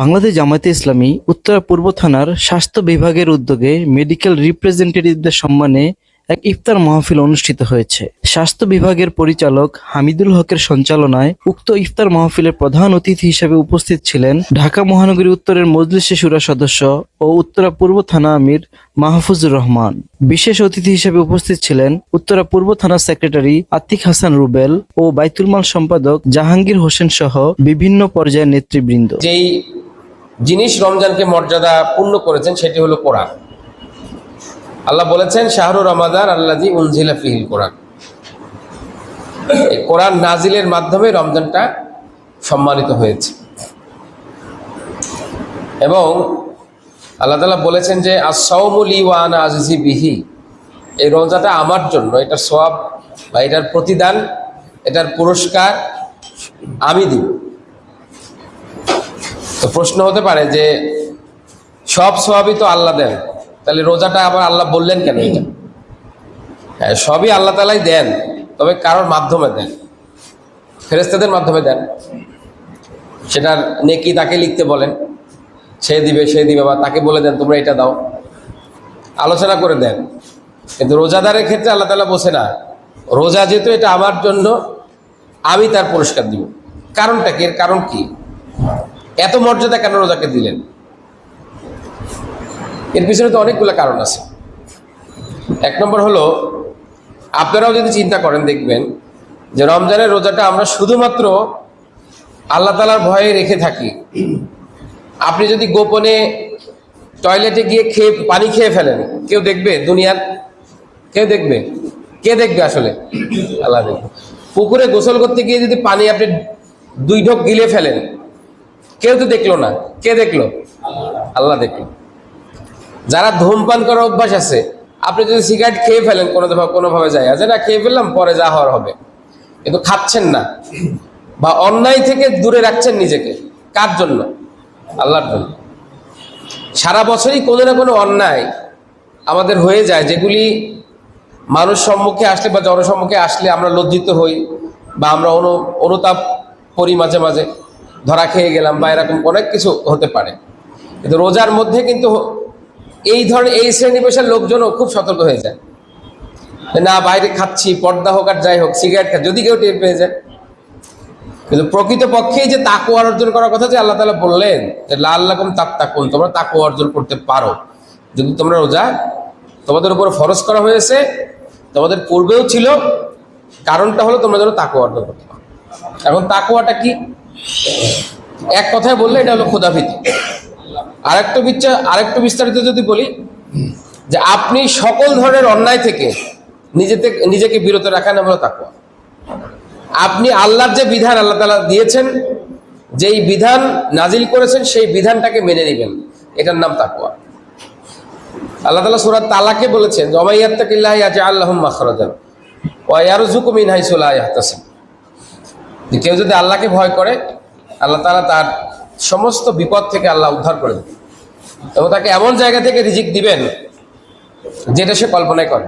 বাংলাদেশ জামায়াতে ইসলামী উত্তরা পূর্ব থানার স্বাস্থ্য বিভাগের উদ্যোগে মেডিকেল রিপ্রেজেন্টেটিভদের সম্মানে এক ইফতার মাহফিল অনুষ্ঠিত হয়েছে। স্বাস্থ্য বিভাগের পরিচালক হামিদুল হকের সঞ্চালনায় উক্ত ইফতার মাহফিলের প্রধান অতিথি হিসেবে উপস্থিত ছিলেন ঢাকা মহানগরী উত্তরের মজলিসে সুরা সদস্য ও উত্তরা পূর্ব থানা আমির মাহফুজুর রহমান। বিশেষ অতিথি হিসেবে উপস্থিত ছিলেন উত্তরা পূর্ব থানা সেক্রেটারি আতিক হাসান রুবেল ও বাইতুল মাল সম্পাদক জাহাঙ্গীর হোসেন সহ বিভিন্ন পর্যায়ের নেতৃবৃন্দ। যেই জিনিস রমজানকে মর্যাদা পূর্ণ করেছেন, সেটি হলো কোরআন। আল্লাহ বলেছেন শাহরুর রমাদান আল্লাজি উনজিলা ফিহিল কোরআন। কোরআন নাজিলের মাধ্যমে রমজানটা সম্মানিত হয়েছে। এবং আল্লাহ তালা বলেছেন যে আসৌমুলি ওয়ান আজিজি বিহি। এই রোজাটা আমার জন্য এটার সব বা এটার প্রতিদান, এটার পুরস্কার আমি দিব। তো প্রশ্ন হতে পারে যে সব সবই তো আল্লাহ দেন। তাহলে রোজাটা আবার আল্লাহ বললেন কেন এটা? হ্যাঁ সবই আল্লাহ তালাই দেন, তবে কারোর মাধ্যমে দেন। ফেরেস্তাদের মাধ্যমে দেন। সেটার নেকি তাকে লিখতে বলেন। সে দিবে সে দিবে, বা তাকে বলে দেন, তোমরা এটা দাও। আলোচনা করে দেন। কিন্তু রোজাদারের ক্ষেত্রে আল্লাহ তালা বসে না, রোজা যেহেতু এটা আমার জন্য, আমি তার পুরস্কার দিব। কারণটা কি? এর কারণ কি? এত মর্যাদা কেন রোজাকে দিলেন? এর পিছনে তো অনেকগুলো কারণ আছে। এক নম্বর হলো, আপনারাও যদি চিন্তা করেন, দেখবেন যে রমজানের রোজাটা আমরা শুধুমাত্র আল্লাহ তালার ভয়ে রেখে থাকি। আপনি যদি গোপনে টয়লেটে গিয়ে খেয়ে, পানি খেয়ে ফেলেন, কেউ দেখবে? দুনিয়ার কেউ দেখবে? কে দেখবে আসলে? আল্লাহ দেখবে। পুকুরে গোসল করতে গিয়ে যদি পানি আপনি দুই ঢোক গিলে ফেলেন কেউ তো দেখল না। কে দেখল? আল্লাহ দেখল। যারা ধূমপান করার অভ্যাস আছে, আপনি যদি সিগারেট খেয়ে ফেলেন কোনো কোনোভাবে যায়। আছে না খেয়ে ফেললাম, পরে যা হওয়ার হবে। কিন্তু খাচ্ছেন না। বা অন্যায় থেকে দূরে রাখছেন নিজেকে। কার জন্য? আল্লাহর জন্য। সারা বছরই কোনো না কোনো অন্যায় আমাদের হয়ে যায়, যেগুলি মানুষ সম্মুখে আসলে বা জনসম্মুখে আসলে আমরা লজ্জিত হই বা আমরা অনু অনুতাপ করি মাঝে মাঝে। ধরা খেয়ে গেলাম বা এরকম অনেক কিছু হতে পারে। কিন্তু রোজার মধ্যে কিন্তু এই ধরনের, এই শ্রেণি পেশার লোকজনও খুব সতর্ক হয়ে যায়। না, বাইরে খাচ্ছি, পর্দা হোক আর যাই হোক, সিগারেট খা যদি কেউ টের পেয়ে যায়। কিন্তু প্রকৃত পক্ষেই যে তাকু অর্জন করার কথা যে আল্লাহ তালা বললেন যে লাল লাকুম তাক তাকুন তোমরা তাকু অর্জন করতে পারো। যদি তোমরা রোজা তোমাদের উপর ফরজ করা হয়েছে, তোমাদের পূর্বেও ছিল, কারণটা হলো তোমরা যেন তাকু অর্জন করতে পারো। এখন তাকুয়াটা কি? এক কথায় বললে এটা হলো ক্ষুধাভীতি আরেকটু বিচ্ছা আরেকটু বিস্তারিত যদি বলি, যে আপনি সকল ধরনের অন্যায় থেকে নিজেতে, নিজেকে বিরত রাখা নাম হলো তাকুয়া আপনি আল্লাহর যে বিধান আল্লাহ তালা দিয়েছেন, যেই বিধান নাজিল করেছেন, সেই বিধানটাকে মেনে নেবেন। এটার নাম তাকুয়া আল্লাহ তালা সুরাত তালাকে বলেছেন জমাইয়াত্তাকিল্লাহ আজ আল্লাহ মাখরাজান ওয়ারজুকু মিন হাইসুল্লাহ যে কেউ যদি আল্লাহকে ভয় করে, আল্লাহ তালা তার সমস্ত বিপদ থেকে আল্লাহ উদ্ধার করে দেবে এবং তাকে এমন জায়গা থেকে রিজিক দিবেন যেটা সে কল্পনায় করে।